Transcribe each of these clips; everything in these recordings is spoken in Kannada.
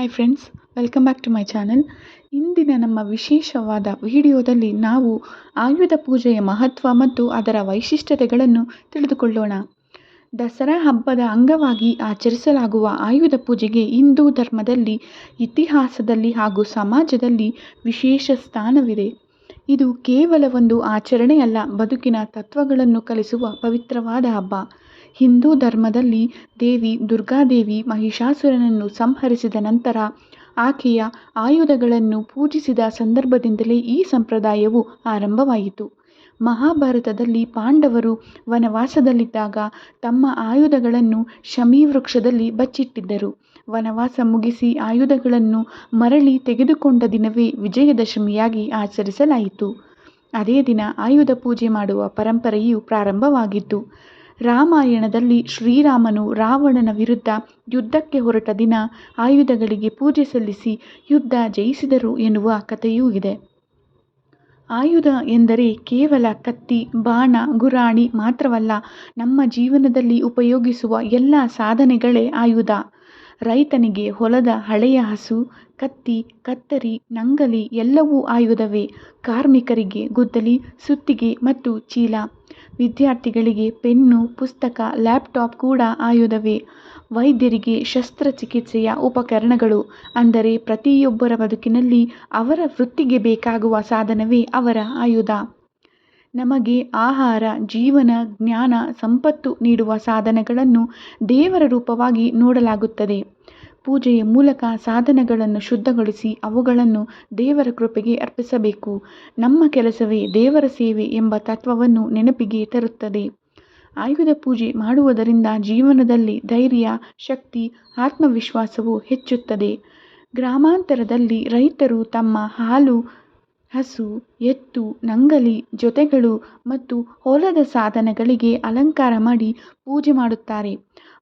Hi friends welcome back to my channel ಇಂದಿನ ನಮ್ಮ ವಿಶೇಷವಾದ ವಿಡಿಯೋದಲ್ಲಿ ನಾವು ಆಯುಧ ಪೂಜೆಯ ಮಹತ್ವ ಮತ್ತು ಅದರ ವೈಶಿಷ್ಟ್ಯತೆಗಳನ್ನು ತಿಳಿದುಕೊಳ್ಳೋಣ. ದಸರಾ ಹಬ್ಬದ ಅಂಗವಾಗಿ ಆಚರಿಸಲಾಗುವ ಆಯುಧ ಪೂಜೆಗೆ ಹಿಂದೂ ಧರ್ಮದಲ್ಲಿ, ಇತಿಹಾಸದಲ್ಲಿ ಹಾಗೂ ಸಮಾಜದಲ್ಲಿ ವಿಶೇಷ ಸ್ಥಾನವಿದೆ. ಇದು ಕೇವಲ ಒಂದು ಆಚರಣೆಯಲ್ಲ, ಬದುಕಿನ ತತ್ವಗಳನ್ನು ಕಲಿಸುವ ಪವಿತ್ರವಾದ ಹಬ್ಬ. ಹಿಂದೂ ಧರ್ಮದಲ್ಲಿ ದೇವಿ ದುರ್ಗಾದೇವಿ ಮಹಿಷಾಸುರನನ್ನು ಸಂಹರಿಸಿದ ನಂತರ ಆಕೆಯ ಆಯುಧಗಳನ್ನು ಪೂಜಿಸಿದ ಸಂದರ್ಭದಿಂದಲೇ ಈ ಸಂಪ್ರದಾಯವು ಆರಂಭವಾಯಿತು. ಮಹಾಭಾರತದಲ್ಲಿ ಪಾಂಡವರು ವನವಾಸದಲ್ಲಿದ್ದಾಗ ತಮ್ಮ ಆಯುಧಗಳನ್ನು ಶಮೀವೃಕ್ಷದಲ್ಲಿ ಬಚ್ಚಿಟ್ಟಿದ್ದರು. ವನವಾಸ ಮುಗಿಸಿ ಆಯುಧಗಳನ್ನು ಮರಳಿ ತೆಗೆದುಕೊಂಡ ದಿನವೇ ವಿಜಯದಶಮಿಯಾಗಿ ಆಚರಿಸಲಾಯಿತು. ಅದೇ ದಿನ ಆಯುಧ ಪೂಜೆ ಮಾಡುವ ಪರಂಪರೆಯು ಪ್ರಾರಂಭವಾಗಿತ್ತು. ರಾಮಾಯಣದಲ್ಲಿ ಶ್ರೀರಾಮನು ರಾವಣನ ವಿರುದ್ಧ ಯುದ್ಧಕ್ಕೆ ಹೊರಟ ದಿನ ಆಯುಧಗಳಿಗೆ ಪೂಜೆ ಸಲ್ಲಿಸಿ ಯುದ್ಧ ಜಯಿಸಿದರು ಎನ್ನುವ ಕಥೆಯೂ ಇದೆ. ಆಯುಧ ಎಂದರೆ ಕೇವಲ ಕತ್ತಿ, ಬಾಣ, ಗುರಾಣಿ ಮಾತ್ರವಲ್ಲ, ನಮ್ಮ ಜೀವನದಲ್ಲಿ ಉಪಯೋಗಿಸುವ ಎಲ್ಲ ಸಾಧನೆಗಳೇ ಆಯುಧ. ರೈತನಿಗೆ ಹೊಲದ ಹಳೆಯ ಹಸು, ಕತ್ತಿ, ಕತ್ತರಿ, ನಂಗಲಿ ಎಲ್ಲವೂ ಆಯುಧವೇ. ಕಾರ್ಮಿಕರಿಗೆ ಗುದ್ದಲಿ, ಸುತ್ತಿಗೆ ಮತ್ತು ಚೀಲ. ವಿದ್ಯಾರ್ಥಿಗಳಿಗೆ ಪೆನ್ನು, ಪುಸ್ತಕ, ಲ್ಯಾಪ್ಟಾಪ್ ಕೂಡ ಆಯುಧವೇ. ವೈದ್ಯರಿಗೆ ಶಸ್ತ್ರಚಿಕಿತ್ಸೆಯ ಉಪಕರಣಗಳು. ಅಂದರೆ ಪ್ರತಿಯೊಬ್ಬರ ಬದುಕಿನಲ್ಲಿ ಅವರ ವೃತ್ತಿಗೆ ಬೇಕಾಗುವ ಸಾಧನವೇ ಅವರ ಆಯುಧ. ನಮಗೆ ಆಹಾರ, ಜೀವನ, ಜ್ಞಾನ, ಸಂಪತ್ತು ನೀಡುವ ಸಾಧನಗಳನ್ನು ದೇವರ ರೂಪವಾಗಿ ನೋಡಲಾಗುತ್ತದೆ. ಪೂಜೆಯ ಮೂಲಕ ಸಾಧನಗಳನ್ನು ಶುದ್ಧಗೊಳಿಸಿ ಅವುಗಳನ್ನು ದೇವರ ಕೃಪೆಗೆ ಅರ್ಪಿಸಬೇಕು. ನಮ್ಮ ಕೆಲಸವೇ ದೇವರ ಸೇವೆ ಎಂಬ ತತ್ವವನ್ನು ನೆನಪಿಗೆ ತರುತ್ತದೆ. ಆಯುಧ ಪೂಜೆ ಮಾಡುವುದರಿಂದ ಜೀವನದಲ್ಲಿ ಧೈರ್ಯ, ಶಕ್ತಿ, ಆತ್ಮವಿಶ್ವಾಸವು ಹೆಚ್ಚುತ್ತದೆ. ಗ್ರಾಮಾಂತರದಲ್ಲಿ ರೈತರು ತಮ್ಮ ಹಾಲು, ಹಸು, ಎತ್ತು, ನಂಗಲಿ, ಜೊತೆಗಳು ಮತ್ತು ಹೊಲದ ಸಾಧನಗಳಿಗೆ ಅಲಂಕಾರ ಮಾಡಿ ಪೂಜೆ ಮಾಡುತ್ತಾರೆ.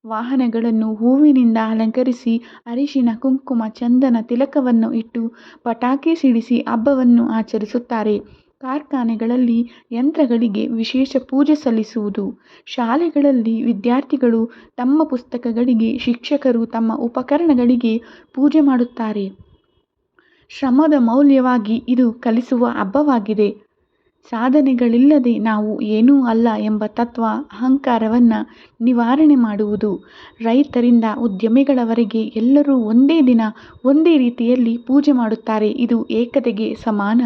ವಾಹನಗಳನ್ನು ಹೂವಿನಿಂದ ಅಲಂಕರಿಸಿ ಅರಿಶಿನ, ಕುಂಕುಮ, ಚಂದನ ತಿಲಕವನ್ನು ಇಟ್ಟು ಪಟಾಕಿ ಸಿಡಿಸಿ ಹಬ್ಬವನ್ನು ಆಚರಿಸುತ್ತಾರೆ. ಕಾರ್ಖಾನೆಗಳಲ್ಲಿ ಯಂತ್ರಗಳಿಗೆ ವಿಶೇಷ ಪೂಜೆ ಸಲ್ಲಿಸುವುದು. ಶಾಲೆಗಳಲ್ಲಿ ವಿದ್ಯಾರ್ಥಿಗಳು ತಮ್ಮ ಪುಸ್ತಕಗಳಿಗೆ ಶಿಕ್ಷಕರು ತಮ್ಮ ಉಪಕರಣಗಳಿಗೆ ಪೂಜೆ ಮಾಡುತ್ತಾರೆ. ಶ್ರಮದ ಮೌಲ್ಯವಾಗಿ ಇದು ಕಲಿಸುವ ಹಬ್ಬವಾಗಿದೆ. ಸಾಧನೆಗಳಿಲ್ಲದೆ ನಾವು ಏನೂ ಅಲ್ಲ ಎಂಬ ತತ್ವ ಅಹಂಕಾರವನ್ನು ನಿವಾರಣೆ ಮಾಡುವುದು. ರೈತರಿಂದ ಉದ್ಯಮಿಗಳವರೆಗೆ ಎಲ್ಲರೂ ಒಂದೇ ದಿನ ಒಂದೇ ರೀತಿಯಲ್ಲಿ ಪೂಜೆ ಮಾಡುತ್ತಾರೆ. ಇದು ಏಕತೆಗೆ ಸಮಾನ.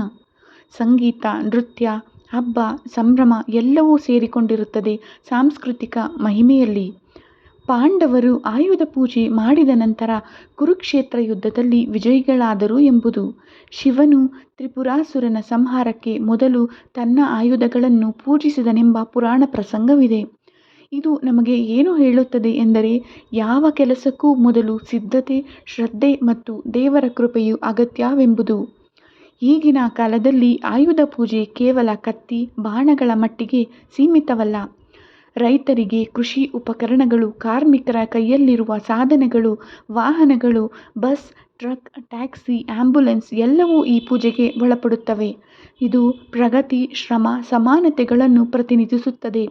ಸಂಗೀತ, ನೃತ್ಯ, ಹಬ್ಬ, ಸಂಭ್ರಮ ಎಲ್ಲವೂ ಸೇರಿಕೊಂಡಿರುತ್ತದೆ ಸಾಂಸ್ಕೃತಿಕ ಮಹಿಮೆಯಲ್ಲಿ. ಪಾಂಡವರು ಆಯುಧ ಪೂಜೆ ಮಾಡಿದ ನಂತರ ಕುರುಕ್ಷೇತ್ರ ಯುದ್ಧದಲ್ಲಿ ವಿಜಯಿಗಳಾದರು ಎಂಬುದು. ಶಿವನು ತ್ರಿಪುರಾಸುರನ ಸಂಹಾರಕ್ಕೆ ಮೊದಲು ತನ್ನ ಆಯುಧಗಳನ್ನು ಪೂಜಿಸಿದನೆಂಬ ಪುರಾಣ ಪ್ರಸಂಗವಿದೆ. ಇದು ನಮಗೆ ಏನು ಹೇಳುತ್ತದೆ ಎಂದರೆ, ಯಾವ ಕೆಲಸಕ್ಕೂ ಮೊದಲು ಸಿದ್ಧತೆ, ಶ್ರದ್ಧೆ ಮತ್ತು ದೇವರ ಕೃಪೆಯು ಅಗತ್ಯವೆಂಬುದು. ಈಗಿನ ಕಾಲದಲ್ಲಿ ಆಯುಧ ಪೂಜೆ ಕೇವಲ ಕತ್ತಿ, ಬಾಣಗಳ ಮಟ್ಟಿಗೆ ಸೀಮಿತವಲ್ಲ. ರೈತರಿಗೆ ಕೃಷಿ ಉಪಕರಣಗಳು, ಕಾರ್ಮಿಕರ ಕೈಯಲ್ಲಿರುವ ಸಾಧನಗಳು, ವಾಹನಗಳು, ಬಸ್, ಟ್ರಕ್, ಟ್ಯಾಕ್ಸಿ ಆ್ಯಂಬುಲೆನ್ಸ್ ಎಲ್ಲವೂ ಈ ಪೂಜೆಗೆ ಒಳಪಡುತ್ತವೆ. ಇದು ಪ್ರಗತಿ, ಶ್ರಮ, ಸಮಾನತೆಗಳನ್ನು ಪ್ರತಿನಿಧಿಸುತ್ತದೆ.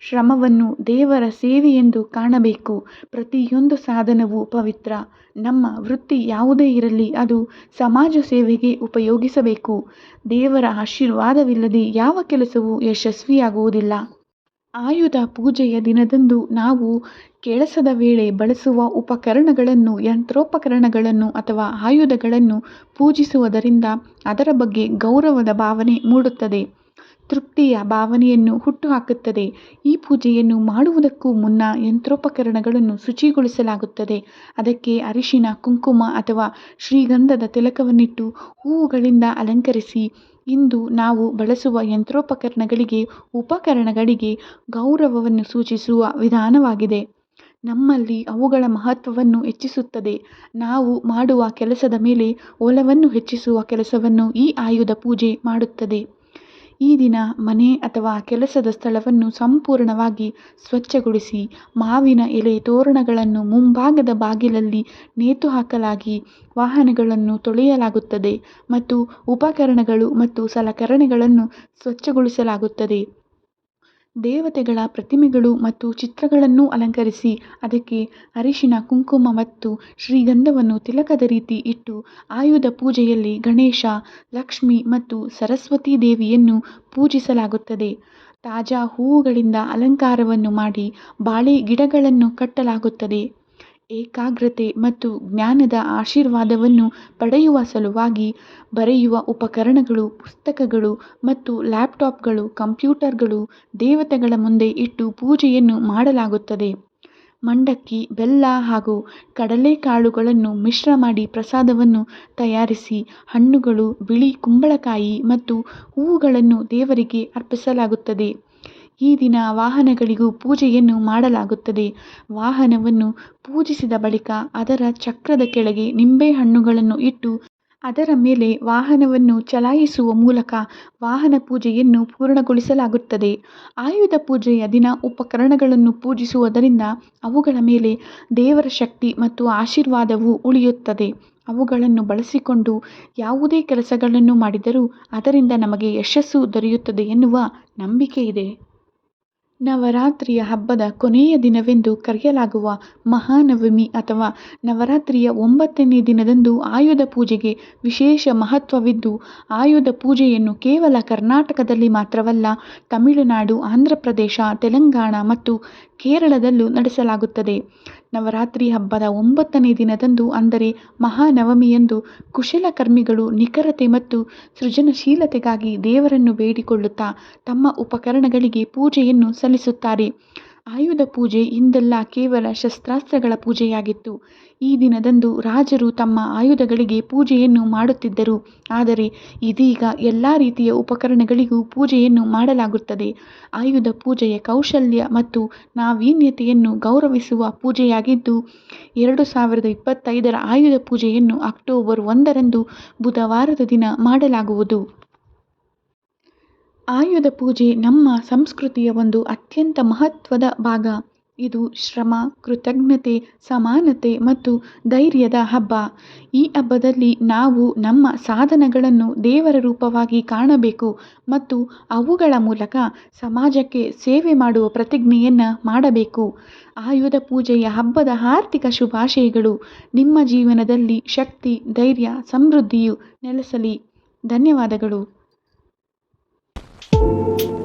ಶ್ರಮವನ್ನು ದೇವರ ಸೇವೆ ಎಂದು ಕಾಣಬೇಕು. ಪ್ರತಿಯೊಂದು ಸಾಧನವೂ ಪವಿತ್ರ. ನಮ್ಮ ವೃತ್ತಿ ಯಾವುದೇ ಇರಲಿ, ಅದು ಸಮಾಜ ಸೇವೆಗೆ ಉಪಯೋಗಿಸಬೇಕು. ದೇವರ ಆಶೀರ್ವಾದವಿಲ್ಲದೆ ಯಾವ ಕೆಲಸವೂ ಯಶಸ್ವಿಯಾಗುವುದಿಲ್ಲ. ಆಯುಧ ಪೂಜೆಯ ದಿನದಂದು ನಾವು ಕೆಲಸದ ವೇಳೆ ಬಳಸುವ ಉಪಕರಣಗಳನ್ನು, ಯಂತ್ರೋಪಕರಣಗಳನ್ನು ಅಥವಾ ಆಯುಧಗಳನ್ನು ಪೂಜಿಸುವುದರಿಂದ ಅದರ ಬಗ್ಗೆ ಗೌರವದ ಭಾವನೆ ಮೂಡುತ್ತದೆ. ತೃಪ್ತಿಯ ಭಾವನೆಯನ್ನು ಹುಟ್ಟುಹಾಕುತ್ತದೆ. ಈ ಪೂಜೆಯನ್ನು ಮಾಡುವುದಕ್ಕೂ ಮುನ್ನ ಯಂತ್ರೋಪಕರಣಗಳನ್ನು ಶುಚಿಗೊಳಿಸಲಾಗುತ್ತದೆ. ಅದಕ್ಕೆ ಅರಿಶಿನ, ಕುಂಕುಮ ಅಥವಾ ಶ್ರೀಗಂಧದ ತಿಲಕವನ್ನಿಟ್ಟು ಹೂವುಗಳಿಂದ ಅಲಂಕರಿಸಿ, ಇಂದು ನಾವು ಬಳಸುವ ಯಂತ್ರೋಪಕರಣಗಳಿಗೆ, ಉಪಕರಣಗಳಿಗೆ ಗೌರವವನ್ನು ಸೂಚಿಸುವ ವಿಧಾನವಾಗಿದೆ. ನಮ್ಮಲ್ಲಿ ಅವುಗಳ ಮಹತ್ವವನ್ನು ಹೆಚ್ಚಿಸುತ್ತದೆ. ನಾವು ಮಾಡುವ ಕೆಲಸದ ಮೇಲೆ ಒಲವನ್ನು ಹೆಚ್ಚಿಸುವ ಕೆಲಸವನ್ನು ಈ ಆಯುಧ ಪೂಜೆ ಮಾಡುತ್ತದೆ. ಈ ದಿನ ಮನೆ ಅಥವಾ ಕೆಲಸದ ಸ್ಥಳವನ್ನು ಸಂಪೂರ್ಣವಾಗಿ ಸ್ವಚ್ಛಗೊಳಿಸಿ ಮಾವಿನ ಎಲೆ ತೋರಣಗಳನ್ನು ಮುಂಭಾಗದ ಬಾಗಿಲಲ್ಲಿ ನೇತುಹಾಕಲಾಗಿ ವಾಹನಗಳನ್ನು ತೊಳೆಯಲಾಗುತ್ತದೆ ಮತ್ತು ಉಪಕರಣಗಳು ಮತ್ತು ಸಲಕರಣೆಗಳನ್ನು ಸ್ವಚ್ಛಗೊಳಿಸಲಾಗುತ್ತದೆ. ದೇವತೆಗಳ ಪ್ರತಿಮೆಗಳು ಮತ್ತು ಚಿತ್ರಗಳನ್ನು ಅಲಂಕರಿಸಿ, ಅದಕ್ಕೆ ಅರಿಶಿನ, ಕುಂಕುಮ ಮತ್ತು ಶ್ರೀಗಂಧವನ್ನು ತಿಲಕದ ರೀತಿ ಇಟ್ಟು ಆಯುಧ ಪೂಜೆಯಲ್ಲಿ ಗಣೇಶ, ಲಕ್ಷ್ಮಿ ಮತ್ತು ಸರಸ್ವತಿ ದೇವಿಯನ್ನು ಪೂಜಿಸಲಾಗುತ್ತದೆ. ತಾಜಾ ಹೂವುಗಳಿಂದ ಅಲಂಕಾರವನ್ನು ಮಾಡಿ ಬಾಳೆ ಗಿಡಗಳನ್ನು ಕಟ್ಟಲಾಗುತ್ತದೆ. ಏಕಾಗ್ರತೆ ಮತ್ತು ಜ್ಞಾನದ ಆಶೀರ್ವಾದವನ್ನು ಪಡೆಯುವ ಸಲುವಾಗಿ ಬರೆಯುವ ಉಪಕರಣಗಳು, ಪುಸ್ತಕಗಳು ಮತ್ತು ಲ್ಯಾಪ್ಟಾಪ್ಗಳು, ಕಂಪ್ಯೂಟರ್ಗಳು ದೇವತೆಗಳ ಮುಂದೆ ಇಟ್ಟು ಪೂಜೆಯನ್ನು ಮಾಡಲಾಗುತ್ತದೆ. ಮಂಡಕ್ಕಿ, ಬೆಲ್ಲ ಹಾಗೂ ಕಡಲೆಕಾಳುಗಳನ್ನು ಮಿಶ್ರ ಮಾಡಿ ಪ್ರಸಾದವನ್ನು ತಯಾರಿಸಿ ಹಣ್ಣುಗಳು, ಬಿಳಿ ಕುಂಬಳಕಾಯಿ ಮತ್ತು ಹೂವುಗಳನ್ನು ದೇವರಿಗೆ ಅರ್ಪಿಸಲಾಗುತ್ತದೆ. ಈ ದಿನ ವಾಹನಗಳಿಗೂ ಪೂಜೆಯನ್ನು ಮಾಡಲಾಗುತ್ತದೆ. ವಾಹನವನ್ನು ಪೂಜಿಸಿದ ಬಳಿಕ ಅದರ ಚಕ್ರದ ಕೆಳಗೆ ನಿಂಬೆ ಹಣ್ಣುಗಳನ್ನು ಇಟ್ಟು ಅದರ ಮೇಲೆ ವಾಹನವನ್ನು ಚಲಾಯಿಸುವ ಮೂಲಕ ವಾಹನ ಪೂಜೆಯನ್ನು ಪೂರ್ಣಗೊಳಿಸಲಾಗುತ್ತದೆ. ಆಯುಧ ಪೂಜೆಯ ದಿನ ಉಪಕರಣಗಳನ್ನು ಪೂಜಿಸುವುದರಿಂದ ಅವುಗಳ ಮೇಲೆ ದೇವರ ಶಕ್ತಿ ಮತ್ತು ಆಶೀರ್ವಾದವು ಉಳಿಯುತ್ತದೆ. ಅವುಗಳನ್ನು ಬಳಸಿಕೊಂಡು ಯಾವುದೇ ಕೆಲಸಗಳನ್ನು ಮಾಡಿದರೂ ಅದರಿಂದ ನಮಗೆ ಯಶಸ್ಸು ದೊರೆಯುತ್ತದೆ ಎನ್ನುವ ನಂಬಿಕೆಯಿದೆ. ನವರಾತ್ರಿಯ ಹಬ್ಬದ ಕೊನೆಯ ದಿನವೆಂದು ಕರೆಯಲಾಗುವ ಮಹಾನವಮಿ ಅಥವಾ ನವರಾತ್ರಿಯ ಒಂಬತ್ತನೇ ದಿನದಂದು ಆಯುಧ ಪೂಜೆಗೆ ವಿಶೇಷ ಮಹತ್ವವಿದ್ದು, ಆಯುಧ ಪೂಜೆಯನ್ನು ಕೇವಲ ಕರ್ನಾಟಕದಲ್ಲಿ ಮಾತ್ರವಲ್ಲ, ತಮಿಳುನಾಡು, ಆಂಧ್ರಪ್ರದೇಶ, ತೆಲಂಗಾಣ ಮತ್ತು ಕೇರಳದಲ್ಲೂ ನಡೆಸಲಾಗುತ್ತದೆ. ನವರಾತ್ರಿ ಹಬ್ಬದ ಒಂಬತ್ತನೇ ದಿನದಂದು ಅಂದರೆ ಮಹಾನವಮಿಯಂದು ಕುಶಲಕರ್ಮಿಗಳು ನಿಖರತೆ ಮತ್ತು ಸೃಜನಶೀಲತೆಗಾಗಿ ದೇವರನ್ನು ಬೇಡಿಕೊಳ್ಳುತ್ತಾ ತಮ್ಮ ಉಪಕರಣಗಳಿಗೆ ಪೂಜೆಯನ್ನು ಸಲ್ಲಿಸುತ್ತಾರೆ. ಆಯುಧ ಪೂಜೆ ಹಿಂದೆಲ್ಲ ಕೇವಲ ಶಸ್ತ್ರಾಸ್ತ್ರಗಳ ಪೂಜೆಯಾಗಿತ್ತು. ಈ ದಿನದಂದು ರಾಜರು ತಮ್ಮ ಆಯುಧಗಳಿಗೆ ಪೂಜೆಯನ್ನು ಮಾಡುತ್ತಿದ್ದರು. ಆದರೆ ಇದೀಗ ಎಲ್ಲ ರೀತಿಯ ಉಪಕರಣಗಳಿಗೂ ಪೂಜೆಯನ್ನು ಮಾಡಲಾಗುತ್ತದೆ. ಆಯುಧ ಪೂಜೆಯ ಕೌಶಲ್ಯ ಮತ್ತು ನಾವೀನ್ಯತೆಯನ್ನು ಗೌರವಿಸುವ ಪೂಜೆಯಾಗಿದ್ದು, ಎರಡು ಸಾವಿರದ ಇಪ್ಪತ್ತೈದರ ಆಯುಧ ಪೂಜೆಯನ್ನು ಅಕ್ಟೋಬರ್ ಒಂದರಂದು ಬುಧವಾರದ ದಿನ ಮಾಡಲಾಗುವುದು. ಆಯುಧ ಪೂಜೆ ನಮ್ಮ ಸಂಸ್ಕೃತಿಯ ಒಂದು ಅತ್ಯಂತ ಮಹತ್ವದ ಭಾಗ. ಇದು ಶ್ರಮ, ಕೃತಜ್ಞತೆ, ಸಮಾನತೆ ಮತ್ತು ಧೈರ್ಯದ ಹಬ್ಬ. ಈ ಹಬ್ಬದಲ್ಲಿ ನಾವು ನಮ್ಮ ಸಾಧನಗಳನ್ನು ದೇವರ ರೂಪವಾಗಿ ಕಾಣಬೇಕು ಮತ್ತು ಅವುಗಳ ಮೂಲಕ ಸಮಾಜಕ್ಕೆ ಸೇವೆ ಮಾಡುವ ಪ್ರತಿಜ್ಞೆಯನ್ನು ಮಾಡಬೇಕು. ಆಯುಧ ಪೂಜೆಯ ಹಬ್ಬದ ಆರ್ಥಿಕ ಶುಭಾಶಯಗಳು. ನಿಮ್ಮ ಜೀವನದಲ್ಲಿ ಶಕ್ತಿ, ಧೈರ್ಯ, ಸಮೃದ್ಧಿಯು ನೆಲೆಸಲಿ. ಧನ್ಯವಾದಗಳು. Thank you.